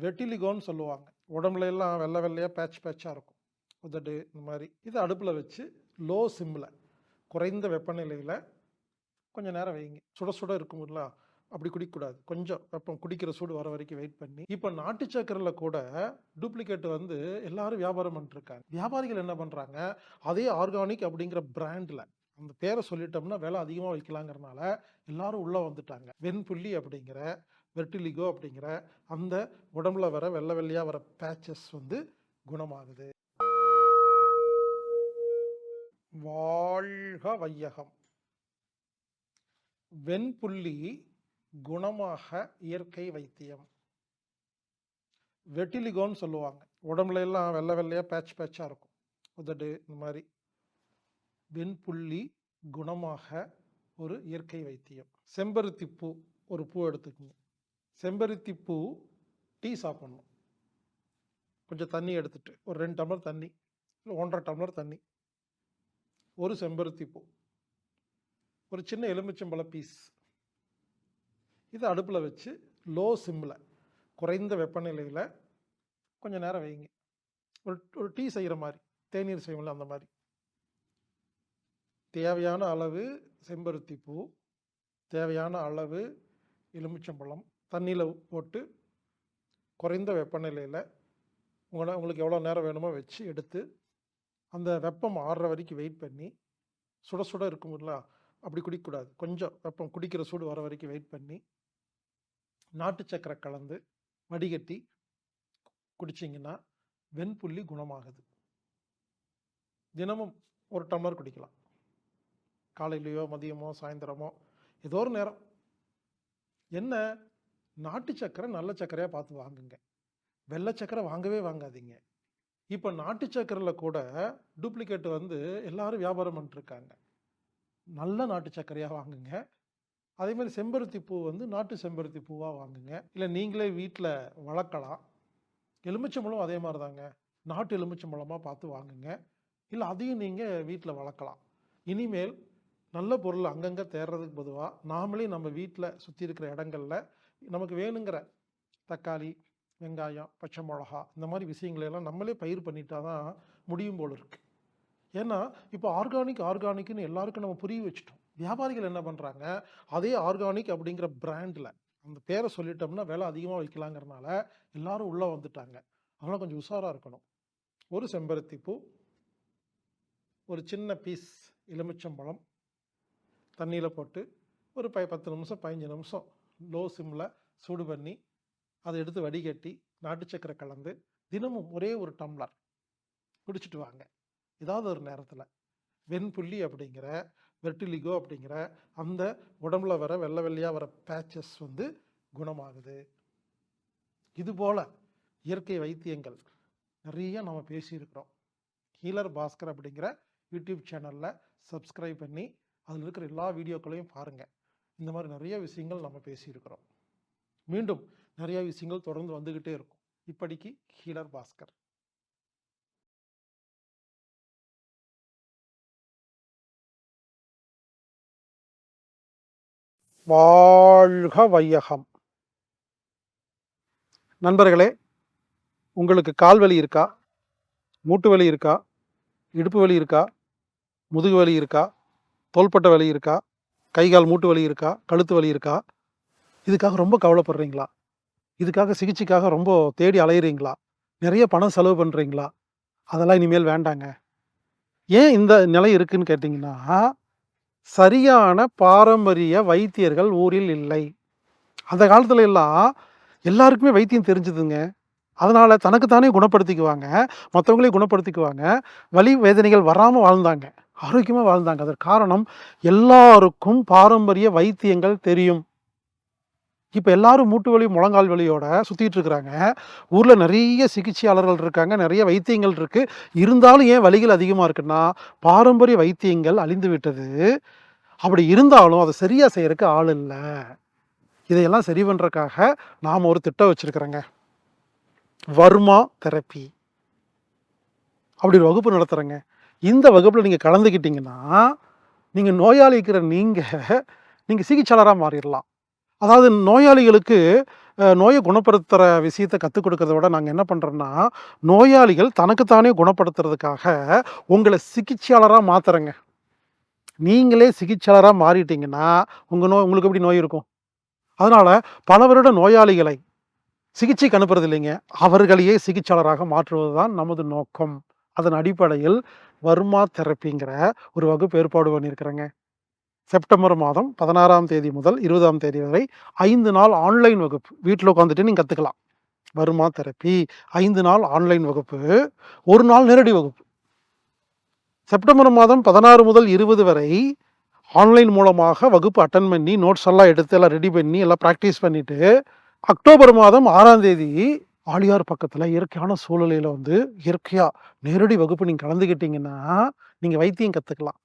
வெட்டிலிகோன்னு சொல்லுவாங்க. உடம்புல எல்லாம் வெள்ளை வெள்ளையாக பேட்ச் பேட்சாக இருக்கும். உதடு இந்த மாதிரி. இதை அடுப்பில் வச்சு லோ சிம்மில் குறைந்த வெப்பநிலையில் கொஞ்சம் நேரம் வைங்க சுட சுட இருக்கும்ல அப்படி குடிக்கக்கூடாது. கொஞ்சம் வெப்பம் குடிக்கிற சூடு வர வரைக்கும் வெயிட் பண்ணி. இப்போ நாட்டு சக்கரில் கூட டூப்ளிகேட் வந்து எல்லாரும் வியாபாரம் பண்ணிட்டுருக்காங்க வியாபாரிகள் என்ன பண்ணுறாங்க அதே ஆர்கானிக் அப்படிங்கிற பிராண்டில் அந்த பேரை சொல்லிட்டோம்னா விலை அதிகமாக வைக்கலாங்கிறனால எல்லாரும் உள்ளே வந்துட்டாங்க. வெண்புள்ளி அப்படிங்கிற வெர்டிலிகோ அப்படிங்கிற அந்த உடம்புல வர வெள்ளை வெள்ளையாக வர பேச்சஸ் வந்து குணமாகுது. வாழ்க வையகம். வெண்புள்ளி குணமாக இயற்கை வைத்தியம். வெட்டிலிகோன்னு சொல்லுவாங்க. உடம்புல எல்லாம் வெள்ளை வெள்ளையாக பேட்ச் பேட்சாக இருக்கும். உதடு இந்த மாதிரி. வெண்புள்ளி குணமாக ஒரு இயற்கை வைத்தியம். செம்பருத்தி பூ ஒரு பூ எடுத்துக்கணும். செம்பருத்தி பூ டீ சாப்பிட்ணும். கொஞ்சம் தண்ணி எடுத்துட்டு ஒரு ரெண்டு டம்ளர் தண்ணி இல்லை ஒன்றரை டம்ளர் தண்ணி. ஒரு செம்பருத்தி பூ. ஒரு சின்ன எலுமிச்சம்பழ பீஸ் இதை அடுப்பில் வச்சு லோ சிம்மில் குறைந்த வெப்பநிலையில் கொஞ்சம் நேரம் வைங்க. ஒரு ஒரு டீ செய்கிற மாதிரி தேநீர் செய்வோம்ல அந்த மாதிரி. தேவையான அளவு செம்பருத்தி பூ தேவையான அளவு எலுமிச்சம்பழம் தண்ணியில் போட்டு குறைந்த வெப்பநிலையில் உங்களை உங்களுக்கு எவ்வளோ நேரம் வேணுமோ வச்சு எடுத்து அந்த வெப்பம் ஆறுற வரைக்கும் வெயிட் பண்ணி சுட சுட இருக்கும்ல அப்படி குடிக்கக்கூடாது. கொஞ்சம் வெப்பம் குடிக்கிற சூடு வர வரைக்கும் வெயிட் பண்ணி நாட்டு சக்கரை கலந்து வடிகட்டி குடிச்சிங்கன்னா வெண்புள்ளி குணமாகுது. தினமும் ஒரு டம்ளர் குடிக்கலாம். காலையிலையோ மதியமோ சாயந்தரமோ ஏதோ ஒரு நேரம். என்ன? நாட்டு சக்கரை நல்ல சக்கரையாக பார்த்து வாங்குங்க. வெள்ளை சக்கரை வாங்கவே வாங்காதீங்க. இப்போ நாட்டு சக்கரையில் கூட டூப்ளிகேட் வந்து எல்லாரும் வியாபாரம் பண்ணிட்டுருக்காங்க. நல்ல நாட்டு சர்க்கரையாக வாங்குங்க. அதே மாதிரி செம்பருத்தி பூ வந்து நாட்டு செம்பருத்தி பூவாக வாங்குங்க. இல்லை நீங்களே வீட்டில் வளர்க்கலாம். எலுமிச்சம்பழம் அதே மாதிரி தாங்க நாட்டு எலுமிச்சம்பழமாக பார்த்து வாங்குங்க. இல்லை அதையும் நீங்கள் வீட்டில் வளர்க்கலாம். இனிமேல் நல்ல பொருள் அங்கங்கே தேடுறதுக்கு பொதுவாக நாமளே நம்ம வீட்டில் சுற்றி இருக்கிற இடங்களில் நமக்கு வேணுங்கிற தக்காளி வெங்காயம் பச்சை மிளகா இந்த மாதிரி விஷயங்களையெல்லாம் நம்மளே பயிர் பண்ணிட்டா தான் முடியும் போல் இருக்குது ஏன்னா இப்போ ஆர்கானிக் ஆர்கானிக்னு எல்லாருக்கும் நம்ம புரிய வச்சுட்டோம். வியாபாரிகள் என்ன பண்ணுறாங்க அதே ஆர்கானிக் அப்படிங்கிற பிராண்டில் அந்த பேரை சொல்லிட்டோம்னா விலை அதிகமாக வைக்கலாங்கிறனால எல்லாரும் உள்ளே வந்துட்டாங்க. அதனால் கொஞ்சம் உஷாராக இருக்கணும். ஒரு செம்பருத்தி பூ ஒரு சின்ன பீஸ் எலுமிச்சம்பழம் தண்ணியில் போட்டு ஒரு ப பத்து நிமிஷம் பதினஞ்சு நிமிஷம் லோ சிம்மில் சூடு பண்ணி அதை எடுத்து வடிகட்டி நாட்டு சக்கரை கலந்து தினமும் ஒரே ஒரு டம்ளர் குடிச்சிட்டு வாங்க. ஏதாவது ஒரு நேரத்தில். வெண்புள்ளி அப்படிங்கிற வெர்டிலிகோ அப்படிங்கிற அந்த உடம்புல வர வெள்ளை வெள்ளையாக வர பேச்சஸ் வந்து குணமாகுது. இதுபோல் இயற்கை வைத்தியங்கள் நிறைய நம்ம பேசியிருக்கிறோம். ஹீலர் பாஸ்கர் அப்படிங்கிற யூடியூப் சேனலில் சப்ஸ்கிரைப் பண்ணி அதில் இருக்கிற எல்லா வீடியோக்களையும் பாருங்கள் இந்த மாதிரி நிறைய விஷயங்கள் நம்ம பேசியிருக்கிறோம். மீண்டும் நிறைய விஷயங்கள் தொடர்ந்து வந்துக்கிட்டே இருக்கும். இப்படிக்கு ஹீலர் பாஸ்கர். வாழ்க வையகம். நண்பர்களே உங்களுக்கு கால் வலி இருக்கா? மூட்டு வலி இருக்கா? இடுப்பு வலி இருக்கா? முதுகு வலி இருக்கா? தோள்பட்டை வலி இருக்கா? கை கால் மூட்டு வலி இருக்கா? கழுத்து வலி இருக்கா? இதுக்காக ரொம்ப கவலைப்படுறீங்களா? இதுக்காக சிகிச்சைக்காக ரொம்ப தேடி அலையிறீங்களா? நிறைய பணம் செலவு பண்ணுறீங்களா அதெல்லாம் இனிமேல் வேண்டாங்க. ஏன் இந்த நிலை இருக்குன்னு கேட்டிங்கன்னா சரியான பாரம்பரிய வைத்தியர்கள் ஊரில் இல்லை. அந்த காலத்துல எல்லாம் எல்லாருக்குமே வைத்தியம் தெரிஞ்சுதுங்க. அதனால் தனக்குத்தானே குணப்படுத்திக்குவாங்க. மற்றவங்களையும் குணப்படுத்திக்குவாங்க. வலி வேதனைகள் வராமல் வாழ்ந்தாங்க. ஆரோக்கியமாக வாழ்ந்தாங்க. அதற்கு காரணம் எல்லாருக்கும் பாரம்பரிய வைத்தியங்கள் தெரியும். இப்போ எல்லாரும் மூட்டு வலி முழங்கால் வலியோட சுற்றிட்டு இருக்கிறாங்க. ஊரில் நிறைய சிகிச்சையாளர்கள் இருக்காங்க. நிறைய வைத்தியங்கள் இருக்குது இருந்தாலும் ஏன் வலிகள் அதிகமாக இருக்குன்னா பாரம்பரிய வைத்தியங்கள் அழிந்து விட்டது. அப்படி இருந்தாலும் அதை சரியாக செய்கிறதுக்கு ஆள் இல்லை. இதையெல்லாம் சரி பண்ணுறதுக்காக நாம் ஒரு திட்டம் வச்சுருக்குறோங்க. வர்மா தெரப்பி. அப்படி ஒரு வகுப்பு நடத்துகிறேங்க இந்த வகுப்பில் நீங்கள் கலந்துக்கிட்டிங்கன்னா நீங்கள் நோயாளி இருக்கிற நீங்கள் நீங்கள் சிகிச்சையாளராக மாறிடலாம். அதாவது நோயாளிகளுக்கு நோயை குணப்படுத்துகிற விஷயத்தை கற்றுக் கொடுக்கறத விட நாங்கள் என்ன பண்ணுறோன்னா நோயாளிகள் தனக்குத்தானே குணப்படுத்துறதுக்காக உங்களை சிகிச்சையாளராக மாற்றுறேங்க நீங்களே சிகிச்சையாளராக மாறிட்டீங்கன்னா உங்கள் நோய் உங்களுக்கு எப்படி நோய் இருக்கும்? அதனால் பல வருட நோயாளிகளை சிகிச்சைக்கு அனுப்புறது இல்லைங்க. அவர்களையே சிகிச்சையாளராக மாற்றுவது தான் நமது நோக்கம். அதன் அடிப்படையில் வர்மா தெரப்பிங்கிற ஒரு வகுப்பு ஏற்பாடு பண்ணியிருக்கிறேங்க. செப்டம்பர் மாதம் பதினாறாம் தேதி முதல் இருபதாம் தேதி வரை ஐந்து நாள் ஆன்லைன் வகுப்பு. வீட்டில் உட்காந்துட்டு நீங்கள் கற்றுக்கலாம் வர்மா தெரப்பி ஐந்து நாள் ஆன்லைன் வகுப்பு ஒரு நாள் நேரடி வகுப்பு. செப்டம்பர் மாதம் பதினாறு முதல் இருபது வரை ஆன்லைன் மூலமாக வகுப்பு அட்டன் பண்ணி நோட்ஸ் எல்லாம் எடுத்து எல்லாம் ரெடி பண்ணி எல்லாம் ப்ராக்டிஸ் பண்ணிவிட்டு அக்டோபர் மாதம் ஆறாம் தேதி ஆழியார் பக்கத்தில் இயற்கையான சூழ்நிலையில் வந்து இயற்கையாக நேரடி வகுப்பு நீங்கள் கலந்துக்கிட்டீங்கன்னா நீங்கள் வைத்தியம் கற்றுக்கலாம்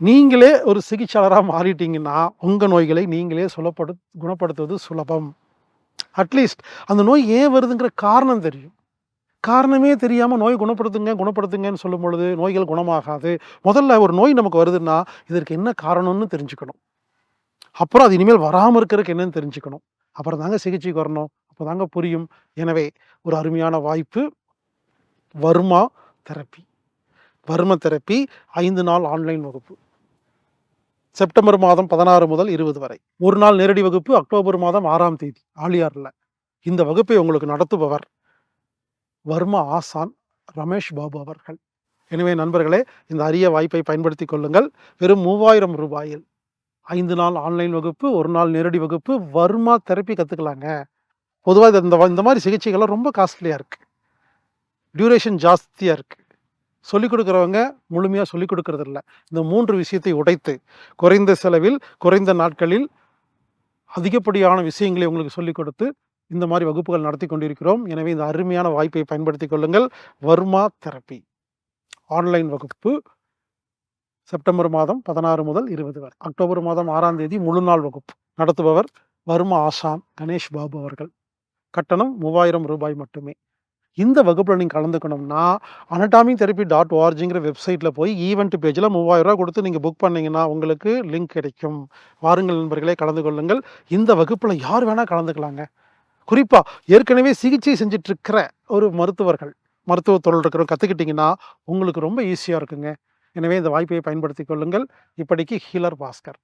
நீங்களே ஒரு சிகிச்சையாளராக மாறிட்டீங்கன்னா உங்கள் நோய்களை நீங்களே சுலப்படு குணப்படுத்துவது சுலபம். அட்லீஸ்ட் அந்த நோய் ஏன் வருதுங்கிற காரணம் தெரியும். காரணமே தெரியாமல் நோய் குணப்படுத்துங்க குணப்படுத்துங்கன்னு சொல்லும் பொழுது நோய்கள் குணமாகாது. முதல்ல ஒரு நோய் நமக்கு வருதுன்னா இதற்கு என்ன காரணம்னு தெரிஞ்சுக்கணும். அப்புறம் அது இனிமேல் வராமல் இருக்கிறதுக்கு என்னன்னு தெரிஞ்சுக்கணும். அப்புறம் தாங்க சிகிச்சைக்கு வரணும். அப்போ தாங்க புரியும். எனவே ஒரு அருமையான வாய்ப்பு. வர்மா தெரப்பி. வர்ம தெரப்பி ஐந்து நாள் ஆன்லைன் வகுப்பு. செப்டம்பர் மாதம் பதினாறு முதல் இருபது வரை. ஒரு நாள் நேரடி வகுப்பு அக்டோபர் மாதம் ஆறாம் தேதி. ஆழியாரில் இந்த வகுப்பை உங்களுக்கு நடத்துபவர் வர்மா ஆசான் ரமேஷ் பாபு அவர்கள். எனவே நண்பர்களே இந்த அரிய வாய்ப்பை பயன்படுத்தி கொள்ளுங்கள். வெறும் மூவாயிரம் ரூபாயில் ஐந்து நாள் ஆன்லைன் வகுப்பு ஒரு நாள் நேரடி வகுப்பு வர்மா தெரப்பி கற்றுக்கலாங்க பொதுவாக இந்த இந்த மாதிரி சிகிச்சைகள்லாம் ரொம்ப காஸ்ட்லியாக இருக்குது டியூரேஷன் ஜாஸ்தியாக இருக்குது சொல்லிக் கொடுக்குறவங்க முழுமையாக சொல்லிக் கொடுக்கறதில்ல. இந்த மூன்று விஷயத்தை உடைத்து குறைந்த செலவில் குறைந்த நாட்களில் அதிகப்படியான விஷயங்களை உங்களுக்கு சொல்லிக் கொடுத்து இந்த மாதிரி வகுப்புகள் நடத்தி கொண்டிருக்கிறோம். எனவே இந்த அருமையான வாய்ப்பை பயன்படுத்திக் கொள்ளுங்கள். வர்மா தெரப்பி. ஆன்லைன் வகுப்பு செப்டம்பர் மாதம் பதினாறு முதல் இருபது வரை. அக்டோபர் மாதம் ஆறாம் தேதி முழு நாள் வகுப்பு. நடத்துபவர் வர்மா ஆசான் கணேஷ் பாபு அவர்கள். கட்டணம் மூவாயிரம் ரூபாய் மட்டுமே. இந்த வகுப்பில் நீங்கள் கலந்துக்கணும்னா அனடாமி தெரப்பி டாட் ஓஆர்ஜிங்கிற வெப்சைட்டில் போய் ஈவெண்ட் பேஜில் மூவாயிரம் ரூபா கொடுத்து நீங்கள் புக் பண்ணீங்கன்னா உங்களுக்கு லிங்க் கிடைக்கும். வாருங்கள் நண்பர்களே கலந்து கொள்ளுங்கள். இந்த வகுப்பில் யார் வேணால் கலந்துக்கலாங்க. குறிப்பாக ஏற்கனவே சிகிச்சை செஞ்சிட்ருக்கிற ஒரு மருத்துவர்கள் மருத்துவ தொழில் இருக்கிறவங்க கற்றுக்கிட்டிங்கன்னா உங்களுக்கு ரொம்ப ஈஸியாக இருக்குங்க. எனவே இந்த வாய்ப்பை பயன்படுத்தி கொள்ளுங்கள். இப்படிக்கு ஹீலர் பாஸ்கர்.